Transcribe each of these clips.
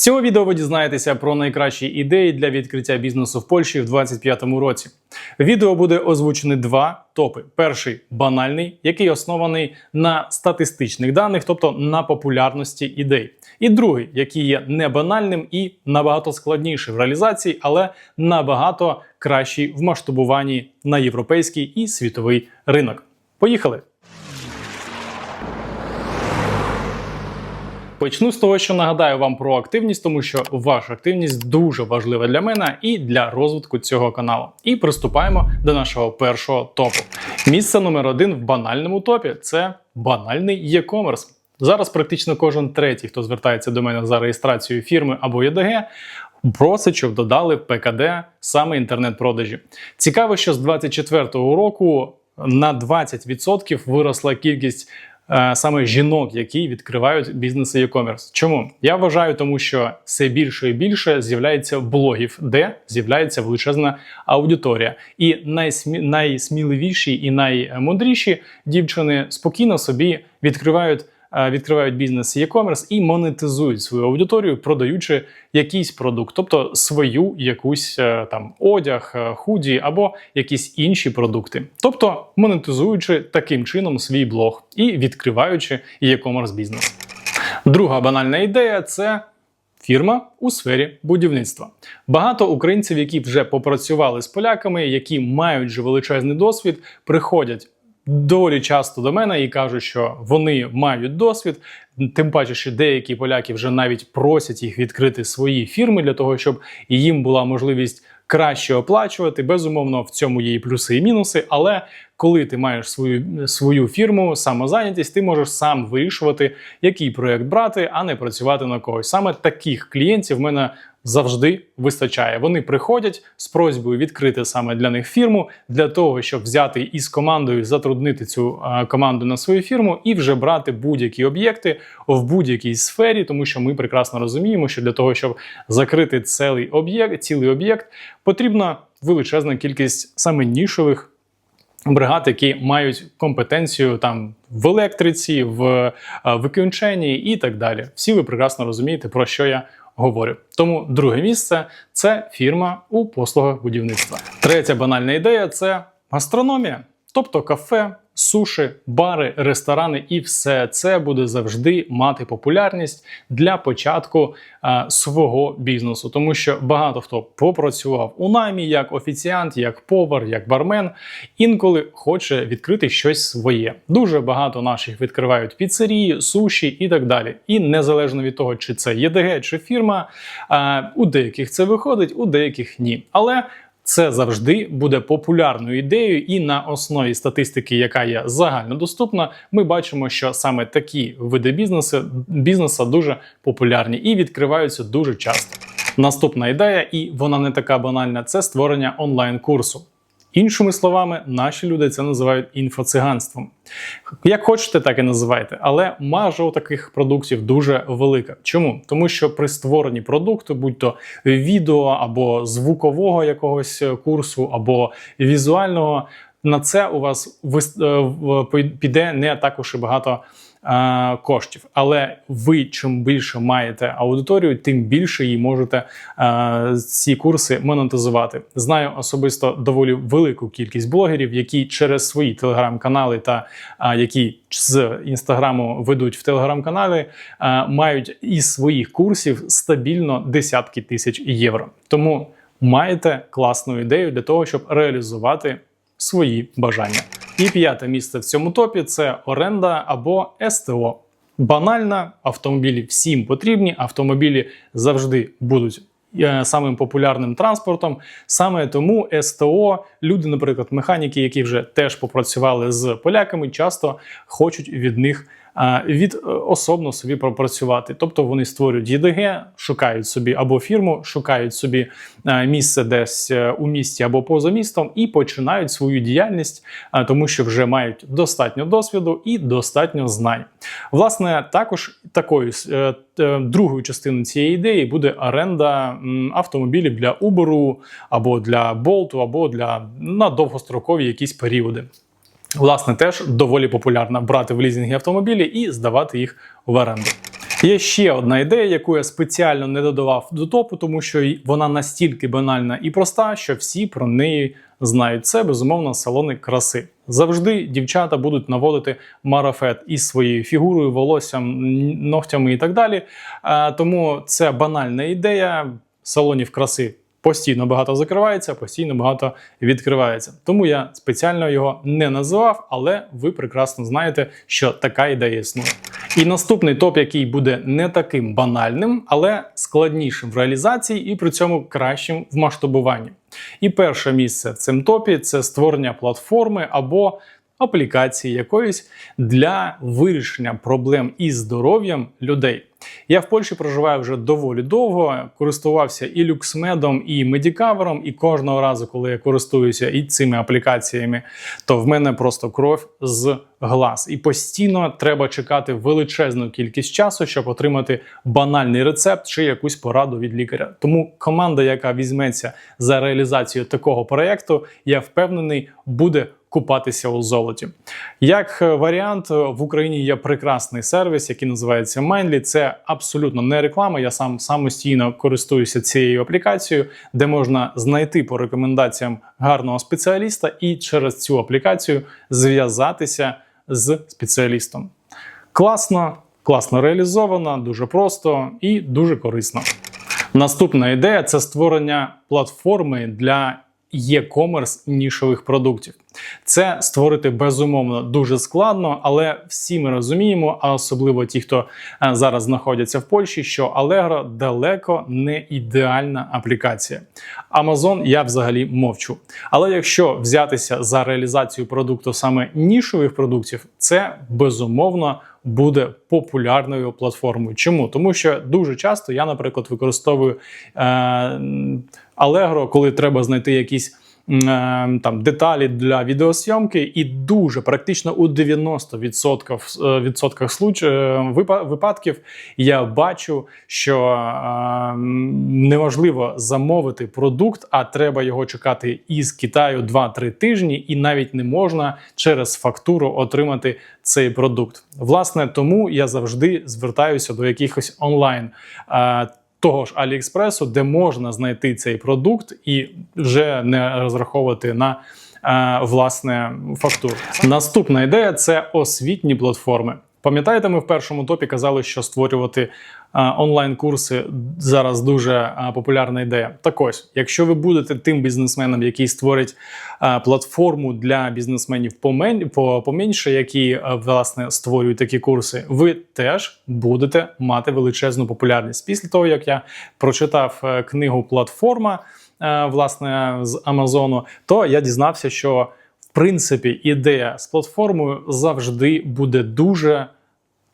Цього відео ви дізнаєтеся про найкращі ідеї для відкриття бізнесу в Польщі в 2025 році. Відео буде озвучені два топи: перший банальний, який оснований на статистичних даних, тобто на популярності ідей. І другий, який є не банальним і набагато складніший в реалізації, але набагато кращий в масштабуванні на європейський і світовий ринок. Поїхали! Почну з того, що нагадаю вам про активність, тому що ваша активність дуже важлива для мене і для розвитку цього каналу. І приступаємо до нашого першого топу. Місце номер один в банальному топі це банальний e-commerce. Зараз практично кожен третій, хто звертається до мене за реєстрацією фірми або ЄДГ, просить, щоб додали ПКД саме інтернет-продажі. Цікаво, що з 2024 року на 20% виросла кількість е, саме жінок, які відкривають бізнеси e-commerce. Чому я вважаю, тому що все більше і більше з'являється блогів, де з'являється величезна аудиторія, і найсмі... найсміливіші і наймудріші дівчини спокійно собі відкривають. Е, Відкривають бізнес e-commerce і монетизують свою аудиторію, продаючи якийсь продукт, тобто свою якусь е, там одяг, е, худі або якісь інші продукти, тобто монетизуючи таким чином свій блог і відкриваючи e-commerce бізнес. Друга банальна ідея це. Фірма у сфері будівництва. Багато українців, які вже попрацювали з поляками, які мають вже величезний досвід, приходять доволі часто до мене і кажуть, що вони мають досвід. Тим паче, що деякі поляки вже навіть просять їх відкрити свої фірми для того, щоб їм була можливість краще оплачувати. Безумовно, в цьому є і плюси і мінуси. Але коли ти маєш свою свою фірму, самозайнятість, ти можеш сам вирішувати, який проект брати, а не працювати на когось. Саме таких клієнтів в мене завжди вистачає. Вони приходять з просьбою відкрити саме для них фірму, для того, щоб взяти із командою, затруднити цю е, команду на свою фірму і вже брати будь-які об'єкти в будь-якій сфері, тому що ми прекрасно розуміємо, що для того, щоб закрити цілий об'єкт, цілий об'єкт, потрібна величезна кількість саме нішових. Бригад, які мають компетенцію там в електриці, в е, виконченні і так далі. Всі ви прекрасно розумієте, про що я говорю. Тому друге місце це фірма у послугах будівництва. Третя банальна ідея це гастрономія, тобто кафе, суші, бари, ресторани, і все це буде завжди мати популярність для початку е, свого бізнесу, тому що багато хто попрацював у наймі як офіціант, як повар, як бармен, інколи хоче відкрити щось своє. Дуже багато наших відкривають піцерії, суші і так далі. І незалежно від того, чи це ЄДГ чи фірма, е, у деяких це виходить, у деяких ні. Але це завжди буде популярною ідеєю, і на основі статистики, яка є загальнодоступна, ми бачимо, що саме такі види бізнесу бізнесу дуже популярні і відкриваються дуже часто. Наступна ідея, і вона не така банальна, це створення онлайн-курсу. Іншими словами, наші люди це називають інфоциганством. Як хочете, так і називайте, але маржа у таких продуктів дуже велика. Чому? Тому що при створенні продукту, будь то відео або звукового якогось курсу, або візуального, на це у вас вис- е, піде не також і багато е, коштів. Але ви чим більше маєте аудиторію, тим більше її можете е, ці курси монетизувати. Знаю особисто доволі велику кількість блогерів, які через свої телеграм-канали та е, які з інстаграму ведуть в телеграм-канали, е, мають із своїх курсів стабільно десятки тисяч євро. Тому маєте класну ідею для того, щоб реалізувати свої бажання. І п'яте місце в цьому топі це оренда або СТО. Банально, автомобілі всім потрібні, автомобілі завжди будуть е, самим популярним транспортом. Саме тому СТО, люди, наприклад, механіки, які вже теж попрацювали з поляками, часто хочуть від них від е, особно собі пропрацювати. Тобто вони створюють ЄДГ, шукають собі або фірму, шукають собі е, місце десь е, у місті або поза містом і починають свою діяльність, тому що вже мають достатньо досвіду і достатньо знань. Власне, також такою другою частиною цієї ідеї буде оренда автомобілів для Uber або для Bolt, або для на довгострокові якісь періоди. Власне, теж доволі популярно брати в лізинги автомобілі і здавати їх в оренду. Є ще одна ідея, яку я спеціально не додавав до топу, тому що вона настільки банальна і проста, що всі про неї знають. Це безумовно салони краси. Завжди дівчата будуть наводити марафет із своєю фігурою, волоссям, ногтями і так далі. Е, Тому це банальна ідея салонів краси. Постійно багато закривається, постійно багато відкривається. Тому я спеціально його не називав, але ви прекрасно знаєте, що така ідея існує. І наступний топ, який буде не таким банальним, але складнішим в реалізації і при цьому кращим в масштабуванні. І перше місце в цьому топі це створення платформи або аплікації якоїсь для вирішення проблем із здоров'ям людей. Я в Польщі проживаю вже доволі довго, користувався і люксмедом, і медікавером, і кожного разу, коли я користуюся і цими аплікаціями, то в мене просто кров з глаз. І постійно треба чекати величезну кількість часу, щоб отримати банальний рецепт чи якусь пораду від лікаря. Тому команда, яка візьметься за реалізацію такого проєкту, я впевнений, буде купатися у золоті. Як е, варіант, е, в Україні є прекрасний сервіс, який називається Mindly. Це абсолютно не реклама. Я сам самостійно користуюся цією аплікацією, де можна знайти по рекомендаціям гарного спеціаліста і через цю аплікацію зв'язатися з спеціалістом. Класно, класно реалізовано, дуже просто і дуже корисно. Наступна ідея це створення платформи для e-commerce нішових продуктів. Це створити безумовно дуже складно, але всі ми розуміємо, а особливо ті, хто е, зараз знаходяться в Польщі, що Allegro далеко не ідеальна аплікація. Amazon я взагалі мовчу. Але якщо взятися за реалізацію продукту саме нішових продуктів, це безумовно буде популярною платформою. Чому? Тому що дуже часто я, наприклад, використовую е, Allegro, коли треба знайти якісь. М, Там деталі для відеосйомки, і дуже практично у 90% е, відсотках случ... е, випадків я бачу, що е, неможливо замовити продукт, а треба його чекати із Китаю 2-3 тижні, і навіть не можна через фактуру отримати цей продукт. Власне, тому я завжди звертаюся до якихось онлайн. е, того ж Аліекспресу, де можна знайти цей продукт і вже не розраховувати на е, власне фактуру. Наступна ідея це освітні платформи. Пам'ятаєте, ми в першому топі казали, що створювати е, онлайн-курси зараз дуже е, популярна ідея. Так ось, якщо ви будете тим бізнесменом, який створить е, платформу для бізнесменів поменше, які власне створюють такі курси, ви теж будете мати величезну популярність. Після того, як я прочитав книгу Платформа власне з Амазону, то я дізнався, що принципі ідея з платформою завжди буде дуже.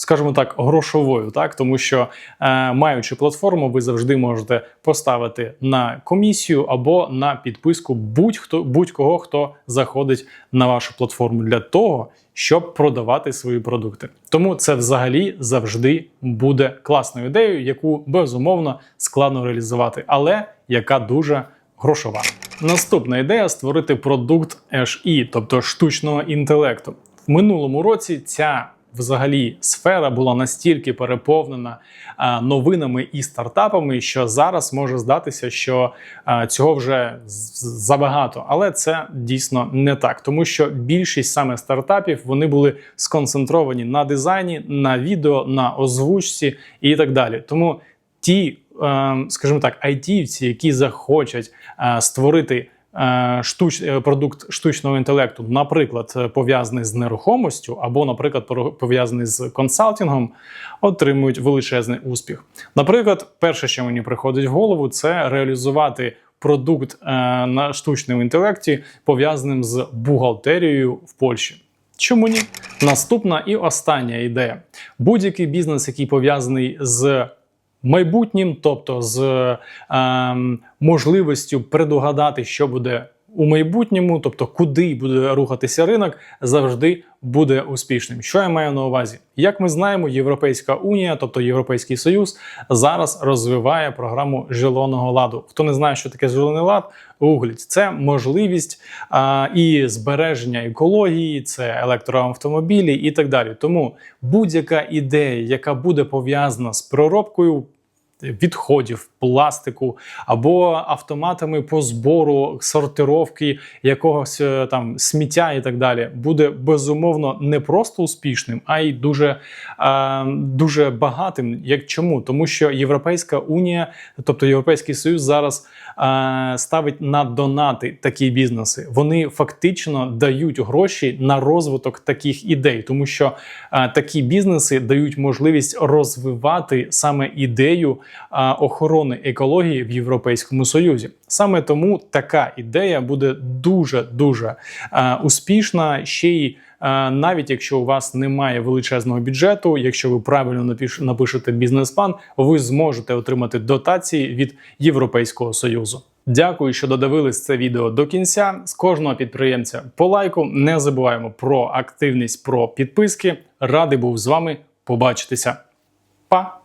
Скажімо так, грошовою, так тому що е, маючи платформу, ви завжди можете поставити на комісію або на підписку будь-хто будь-кого, хто заходить на вашу платформу для того, щоб продавати свої продукти. Тому це взагалі завжди буде класною ідеєю, яку безумовно складно реалізувати, але яка дуже грошова. Наступна ідея створити продукт HE, тобто штучного інтелекту. В минулому році ця взагалі сфера була настільки переповнена новинами і стартапами, що зараз може здатися, що цього вже забагато. Але це дійсно не так, тому що більшість саме стартапів вони були сконцентровані на дизайні, на відео, на озвучці і так далі. Тому ті, скажімо так, айтівці, які захочуть е, створити е, штуч, е, продукт штучного інтелекту, наприклад, пов'язаний з нерухомістю, або, наприклад, пов'язаний з консалтингом, отримують величезний успіх. Наприклад, перше, що мені приходить в голову, це реалізувати. Продукт на штучному інтелекті пов'язаним з бухгалтерією в Польщі. Чому ні? Наступна і остання ідея: будь-який бізнес, який пов'язаний з майбутнім, тобто з е, можливістю предугадати, що буде у майбутньому, тобто куди буде рухатися ринок, завжди буде успішним. Що я маю на увазі? Як ми знаємо, Європейська унія, тобто Європейський Союз, зараз розвиває програму жилоного ладу. Хто не знає, що таке жилений лад, гугліть. це можливість а, і збереження екології, це електроавтомобілі і так далі. Тому будь-яка ідея, яка буде пов'язана з проробкою відходів, пластику або автоматами по збору сортировки якогось е, там сміття і так далі, буде безумовно не просто успішним, а й дуже, е, дуже багатим. Як чому? Тому що Європейська унія, тобто Європейський Союз, зараз е, ставить на донати такі бізнеси. Вони фактично дають гроші на розвиток таких ідей, тому що е, такі бізнеси дають можливість розвивати саме ідею е, охорони екології в Європейському Союзі. Саме тому така ідея буде дуже дуже е, успішна. Ще й е, навіть якщо у вас немає величезного бюджету, якщо ви правильно напишете бізнес-план, ви зможете отримати дотації від Європейського союзу. Дякую, що додивились це відео до кінця. З кожного підприємця по лайку. Не забуваємо про активність, про підписки. Радий був з вами побачитися. Па!